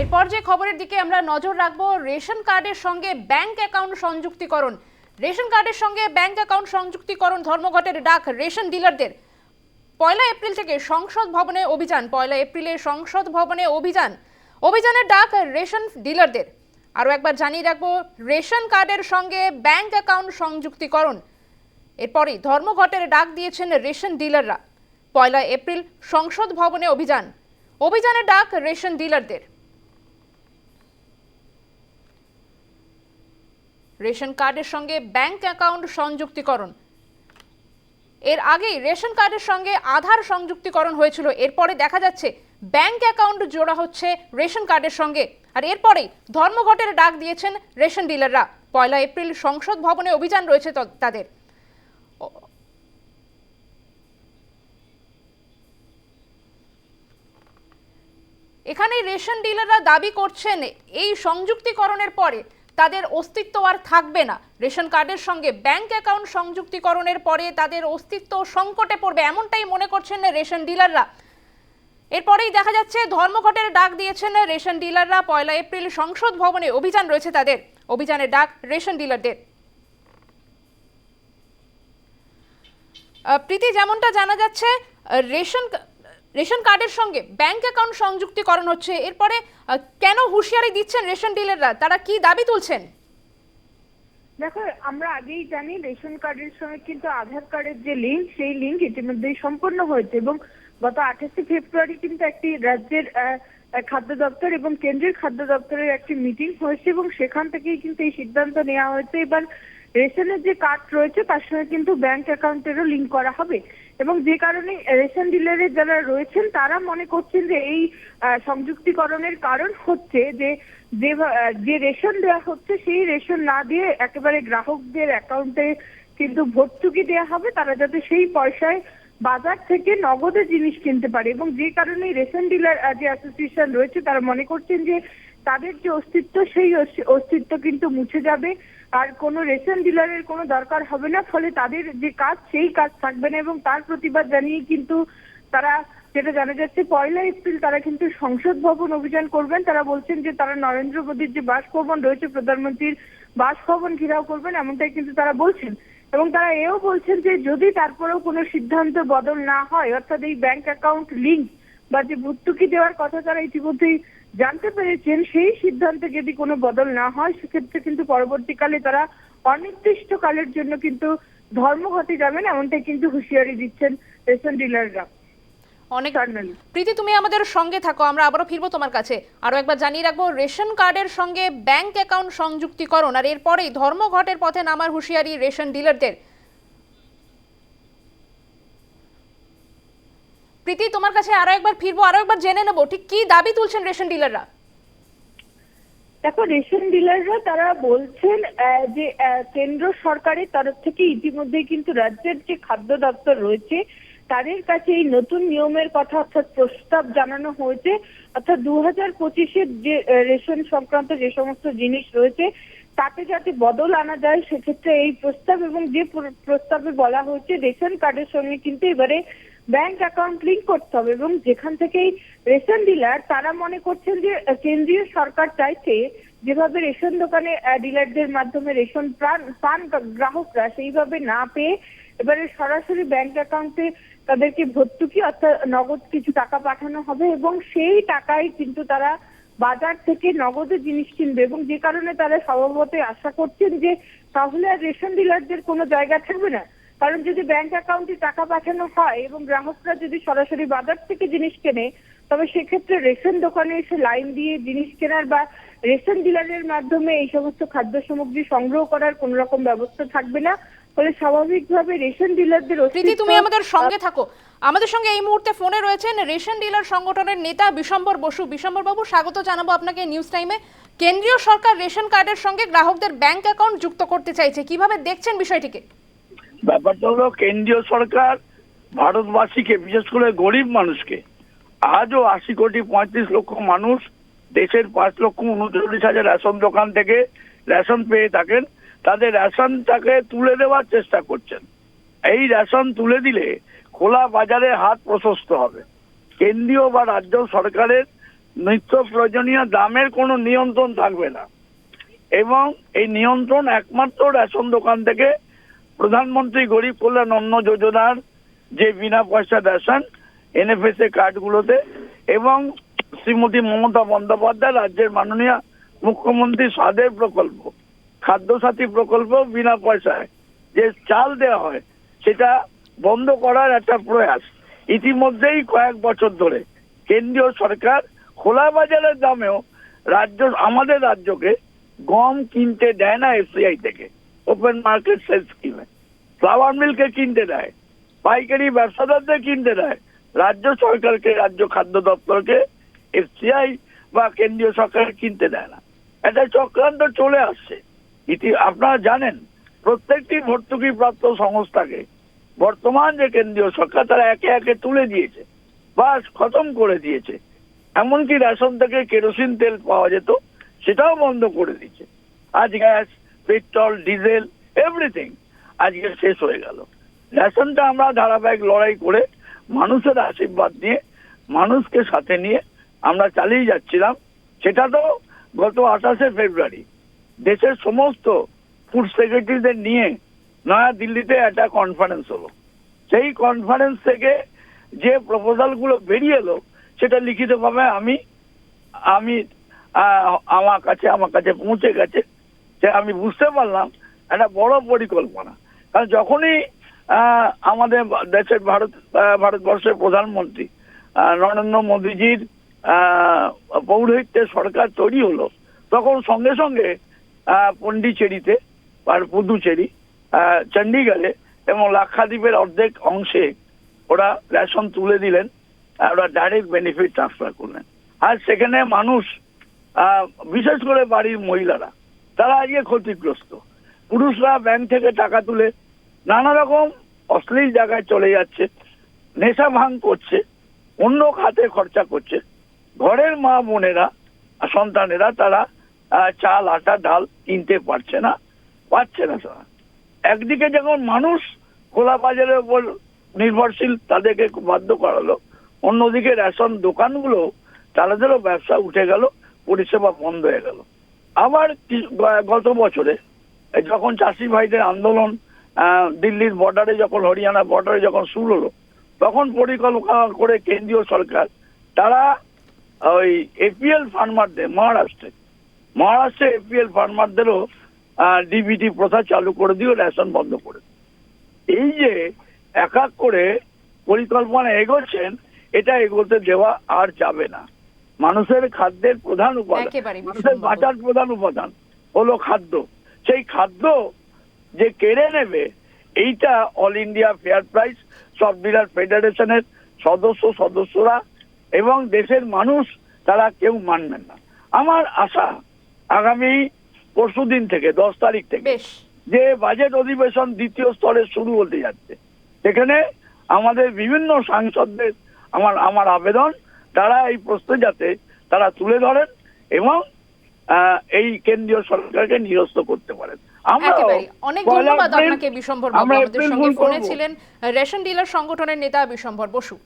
এরপর যে খবরের দিকে আমরা নজর রাখব, রেশন কার্ডের সঙ্গে ব্যাংক অ্যাকাউন্ট সংযুক্তিকরণ। রেশন কার্ডের সঙ্গে ব্যাংক অ্যাকাউন্ট সংযুক্তিকরণ ধর্মঘটের ডাক রেশন ডিলারদের। পয়লা এপ্রিল থেকে সংসদ ভবনে অভিযান, পয়লা এপ্রিলে সংসদ ভবনে অভিযান। অভিযানের ডাক রেশন ডিলারদের। আরও একবার জানিয়ে রাখব, রেশন কার্ডের সঙ্গে ব্যাংক অ্যাকাউন্ট সংযুক্তিকরণ। এরপরই ধর্মঘটের ডাক দিয়েছেন রেশন ডিলাররা। পয়লা এপ্রিল সংসদ ভবনে অভিযান। অভিযানের ডাক রেশন ডিলারদের। রেশন কার্ডের সঙ্গে ব্যাংক অ্যাকাউন্ট সংযুক্তিকরণ। এর আগেই রেশন কার্ডের সঙ্গে আধার সংযুক্তিকরণ হয়েছিল। এরপরে দেখা যাচ্ছে ব্যাংক অ্যাকাউন্ট জোড়া হচ্ছে রেশন কার্ডের সঙ্গে। আর এরপরেই ধর্মঘটের ডাক দিয়েছেন রেশন ডিলাররা। পয়লা এপ্রিল সংসদ ভবনে অভিযান রয়েছে তাদের। এখানে রেশন ডিলাররা দাবি করছেন, এই সংযুক্তিকরণের পরে তাদের অস্তিত্ব আর থাকবে না। রেশন কার্ডের সঙ্গে ব্যাংক অ্যাকাউন্ট সংযুক্তিকরণের পরে তাদের অস্তিত্ব সংকটে পড়বে এমনটাই মনে করছেন রেশন ডিলাররা। এরপরেই দেখা যাচ্ছে ধর্মঘটের ডাক দিয়েছেন রেশন ডিলাররা। পয়লা এপ্রিল সংসদ ভবনে অভিযান রয়েছে তাদের। অভিযানের ডাক রেশন ডিলারদের। প্রীতি, যেমনটা জানা যাচ্ছে, রেশন রেশন কার্ডের সঙ্গে ব্যাংক অ্যাকাউন্ট সংযুক্তিকরণ হচ্ছে। এরপরে কেন হুঁশিয়ারি দিচ্ছেন রেশন ডিলাররা? তারা কি দাবি তুলছেন? দেখো, আমরা আগেই জানি রেশন কার্ডের সঙ্গে কিন্তু আধার কার্ডের যে লিঙ্ক, সেই লিঙ্ক ইতিমধ্যেই সম্পন্ন হয়েছে এবং গত আঠাশে ফেব্রুয়ারি কিন্তু একটি রাজ্যের খাদ্য দপ্তর এবং কেন্দ্রের খাদ্য দপ্তরের একটি মিটিং হয়েছে এবং সেখান থেকেই কিন্তু এই সিদ্ধান্ত নেওয়া হয়েছে। এবার রেশনের যে কার্ড রয়েছে, তার সঙ্গে কিন্তু ব্যাংক অ্যাকাউন্টেরও লিঙ্ক করা হবে। এবং যে কারণে রেশন ডিলারের যারা রয়েছেন, তারা মনে করছেন যে এই সংযুক্তিকরণের কারণ হচ্ছে যে যে রেশন দেওয়া হচ্ছে, সেই রেশন না দিয়ে একেবারে গ্রাহকদের অ্যাকাউন্টে কিন্তু ভর্তুকি দেওয়া হবে। তারা যাতে সেই পয়সায় বাজার থেকে নগদে জিনিস কিনতে পারে। এবং যে কারণে রেশন ডিলার যে অ্যাসোসিয়েশন রয়েছে, তারা মনে করছেন যে তাদের যে অস্তিত্ব, সেই অস্তি- অস্তিত্ব কিন্তু মুছে যাবে। আর কোনো রেশন ডিলারের কোনো দরকার হবে না, ফলে তাদের যে কাজ সেই কাজ থাকবে না এবং তার প্রতিবাদ জানিয়ে কিন্তু তারা যেটা জানা যাচ্ছে পয়লা এপ্রিল তারা কিন্তু সংসদ ভবন অভিযান করবেন। তারা বলছেন যে তারা নরেন্দ্র মোদীর যে বাসভবন রয়েছে, প্রধানমন্ত্রীর বাসভবন ঘেরাও করবেন এমনটাই কিন্তু তারা বলছেন। এবং তারা এও বলছেন যে যদি তারপরেও কোনো সিদ্ধান্ত বদল না হয়, অর্থাৎ এই ব্যাংক অ্যাকাউন্ট লিঙ্ক বা যে ভর্তুকি দেওয়ার কথা তারা ইতিমধ্যেই জানতে পেরেছেন সেই সিদ্ধান্তে যদি কোনো বদল না হয় সেক্ষেত্রে কিন্তু পরবর্তীকালে তারা অনির্দিষ্টকালের জন্য কিন্তু ধর্মঘটে যাবেন এমনটাই কিন্তু হুঁশিয়ারি দিচ্ছেন রেশন ডিলাররা। অনেক প্রীতি তুমি আমাদের সঙ্গে থাকো আমরা আবারও ফিরবো তোমার কাছে। আরও একবার জানিয়ে রাখব রেশন কার্ডের সঙ্গে ব্যাংক অ্যাকাউন্ট সংযুক্তিকরণ আর এরপরেই ধর্মঘটের পথে নামার হুঁশিয়ারি রেশন ডিলারদের। প্রীতি, তোমার কাছে আরও একবার ফিরবো, আরও একবার জেনে নেব, ঠিক কি দাবি তুলছেন রেশন ডিলাররা? দেখো, রেশন ডিলাররা তারা বলছেন যে কেন্দ্র সরকারের তরফ থেকে ইতিমধ্যেই কিন্তু রাজ্যের যে খাদ্য দপ্তর রয়েছে, তাদের কাছে এই নতুন নিয়মের কথা অর্থাৎ প্রস্তাব জানানো হয়েছে। অর্থাৎ দু হাজার পঁচিশের যে রেশন সংক্রান্ত যে সমস্ত জিনিস রয়েছে, তাতে যাতে বদল আনা যায়, সেক্ষেত্রে এই প্রস্তাব এবং যে প্র- প্রস্তাবে বলা হয়েছে, রেশন কার্ডের সঙ্গে কিন্তু এবারে ব্যাংক অ্যাকাউন্ট লিঙ্ক করতে হবে এবং যেখান থেকেই রেশন ডিলার তারা মনে করছেন যে কেন্দ্রীয় সরকার চাইছে যেভাবে রেশন দোকানে ডিলারদের মাধ্যমে রেশন পান গ্রাহকরা সেইভাবে না পেয়ে এবারে সরাসরি ব্যাংক অ্যাকাউন্টে তাদেরকে ভর্তুকি অর্থাৎ নগদ কিছু টাকা পাঠানো হবে এবং সেই টাকায় কিন্তু তারা বাজার থেকে নগদে জিনিস কিনবে এবং যে কারণে তারা স্বভাবতই আশা করছেন যে তাহলে আর রেশন ডিলারদের কোনো জায়গা থাকবে না। কারণ যদি ব্যাংক অ্যাকাউন্টে টাকা পাঠানো হয় এবং গ্রাহকরা যদি সরাসরি বাজার থেকে জিনিস কেনে, তবে সেক্ষেত্রে রেশন দোকানে এসে লাইন দিয়ে জিনিস কেনার বা রেশন ডিলারের মাধ্যমে এই সমস্ত খাদ্য সামগ্রী সংগ্রহ করার কোন রকম ব্যবস্থা থাকবে না। ফলে স্বাভাবিকভাবে রেশন ডিলারদের প্রীতি, তুমি আমাদের সঙ্গে থাকো। আমাদের সঙ্গে এই মুহূর্তে ফোনে রয়েছেন রেশন ডিলার সংগঠনের নেতা বিশম্বর বসু। বিশম্বর বাবু, স্বাগত জানাব আপনাকে নিউজ টাইমে কেন্দ্রীয় সরকার রেশন কার্ডের সঙ্গে গ্রাহকদের ব্যাংক অ্যাকাউন্ট যুক্ত করতে চাইছে। কীভাবে দেখছেন বিষয়টিকে? ব্যাপারটা হলো কেন্দ্রীয় সরকার ভারতবাসীকে, বিশেষ করে গরিব মানুষকে, আজও আশি কোটি পঁয়ত্রিশ লক্ষ মানুষ দেশের পাঁচ লক্ষ উনচল্লিশ হাজার রেশন দোকান থেকে রেশন পেয়ে থাকেন। তাদের রেশনটাকে তুলে দেওয়ার চেষ্টা করছেন। এই রেশন তুলে দিলে খোলা বাজারে হাত প্রশস্ত হবে। কেন্দ্রীয় বা রাজ্য সরকারের নিত্য প্রয়োজনীয় দামের কোনো নিয়ন্ত্রণ থাকবে না। এবং এই নিয়ন্ত্রণ একমাত্র রেশন দোকান থেকে প্রধানমন্ত্রী গরিব কল্যাণ অন্ন যোজনার যে বিনা পয়সা রেশন এনএফএসএ কার্ডগুলোতে এবং শ্রীমতী মমতা বন্দ্যোপাধ্যায় রাজ্যের মাননীয় মুখ্যমন্ত্রী স্বাদের প্রকল্প, খাদ্যসাথী প্রকল্প বিনা পয়সায় যে চাল দেওয়া হয়, সেটা বন্ধ করার একটা প্রয়াস। ইতিমধ্যেই কয়েক বছর ধরে কেন্দ্রীয় সরকার খোলা বাজারের দামেও রাজ্য, আমাদের রাজ্যকে গম কিনতে দেয় না এফসিআই থেকে। ওপেন মার্কেট সেল স্কিমে ফ্লাওয়ার মিলকে কিনতে দেয়। পাইকারি ব্যবসাদারদের কিনতে দেয়। রাজ্য সরকারকে, রাজ্য খাদ্য দপ্তরকে, এফসিআই বা কেন্দ্রীয় সরকার কিনতে দেয় না। একটা চক্রান্ত চলে আসছে। ইতি, আপনারা জানেন, প্রত্যেকটি ভর্তুকি প্রাপ্ত সংস্থাকে বর্তমান যে কেন্দ্রীয় সরকার তারা একে একে তুলে দিয়েছে বা খতম করে দিয়েছে। এমনকি রেশন থেকে কেরোসিন তেল পাওয়া যেত, সেটাও বন্ধ করে দিয়েছে। আজ গ্যাস পেট্রোল, ডিজেল এভরিথিং আজকে শেষ হয়ে গেল। রেশনটা আমরা ধারাবাহিক লড়াই করে মানুষের আশীর্বাদ নিয়ে, মানুষকে সাথে নিয়ে আমরা চালিয়ে যাচ্ছিলাম। সেটা তো গত আঠাশে ফেব্রুয়ারি। দেশের সমস্ত ফুড সেক্রেটারিদের নিয়ে নয়া দিল্লিতে একটা কনফারেন্স হলো। সেই কনফারেন্স থেকে যে প্রপোজালগুলো বেরিয়ে এলো, সেটা লিখিতভাবে আমি আমি আমার কাছে আমার কাছে পৌঁছে গেছে। যে আমি বুঝতে পারলাম, একটা বড় পরিকল্পনা। কারণ যখনই আমাদের দেশের ভারত ভারতবর্ষের প্রধানমন্ত্রী নরেন্দ্র মোদীজির পৌরোহিত্যে সরকার তৈরি হলো, তখন সঙ্গে সঙ্গে পন্ডিচেরিতে আর পুদুচেরি চণ্ডীগড়ে এবং লাক্ষাদ্বীপের অর্ধেক অংশে ওরা রেশন তুলে দিলেন ওরা ডাইরেক্ট বেনিফিট ট্রান্সফার করলেন। আর সেখানে মানুষ বিশেষ করে বাড়ির মহিলারা তারা আজকে ক্ষতিগ্রস্ত। পুরুষরা ব্যাংক থেকে টাকা তুলে নানা রকম অশ্লীল জায়গায় চলে যাচ্ছে, নেশা ভাঙ করছে, অন্য খাতে খরচা করছে। ঘরের মা বোনেরা সন্তানেরা তারা চাল, আটা, ডাল কিনতে পারছে না, পাচ্ছে না তারা। একদিকে যখন মানুষ খোলা বাজারের উপর নির্ভরশীল তাদেরকে বাধ্য করালো, অন্যদিকে রেশন দোকানগুলো তাদেরও ব্যবসা উঠে গেল, পরিষেবা বন্ধ হয়ে গেল। আবার গত বছরে যখন চাষি ভাইদের আন্দোলন দিল্লির বর্ডারে যখন, হরিয়ানা বর্ডারে যখন শুরু হলো, তখন পরিকল্পনা করে কেন্দ্রীয় সরকার, তারা ওই এপিএল ফার্মারদের মহারাষ্ট্রে মহারাষ্ট্রে এপিএল ফার্মারদেরও ডিবিটি প্রথা চালু করে দিও রেশন বন্ধ করে এই যে এক এক করে পরিকল্পনা এগোচ্ছেন, এটা এগোতে দেওয়া আর যাবে না। মানুষের খাদ্যের প্রধান উপাদান। মানুষের বাঁচার প্রধান উপাদান হলো খাদ্য। সেই খাদ্য যে কেড়ে নেবে এইটা অল ইন্ডিয়া ফেয়ার প্রাইস সব ডিলার ফেডারেশনের সদস্য সদস্যরা এবং দেশের মানুষ তারা কেউ মানবেন না। আমার আশা আগামী পরশুদিন থেকে দশ তারিখ থেকে যে বাজেট অধিবেশন দ্বিতীয় স্তরে শুরু হতে যাচ্ছে সেখানে আমাদের বিভিন্ন সাংসদদের আমার আমার আবেদন তারা এই প্রশ্ন যাতে তারা তুলে ধরেন এবং আহ, এই কেন্দ্রীয় সরকারকে নিরস্ত করতে পারেন। আমরা অনেক ধন্যবাদ আপনাকে বিশম্ভর বাবু আমাদের সঙ্গে ফোনে ছিলেন রেশন ডিলার সংগঠনের নেতা বিশম্ভর বসু।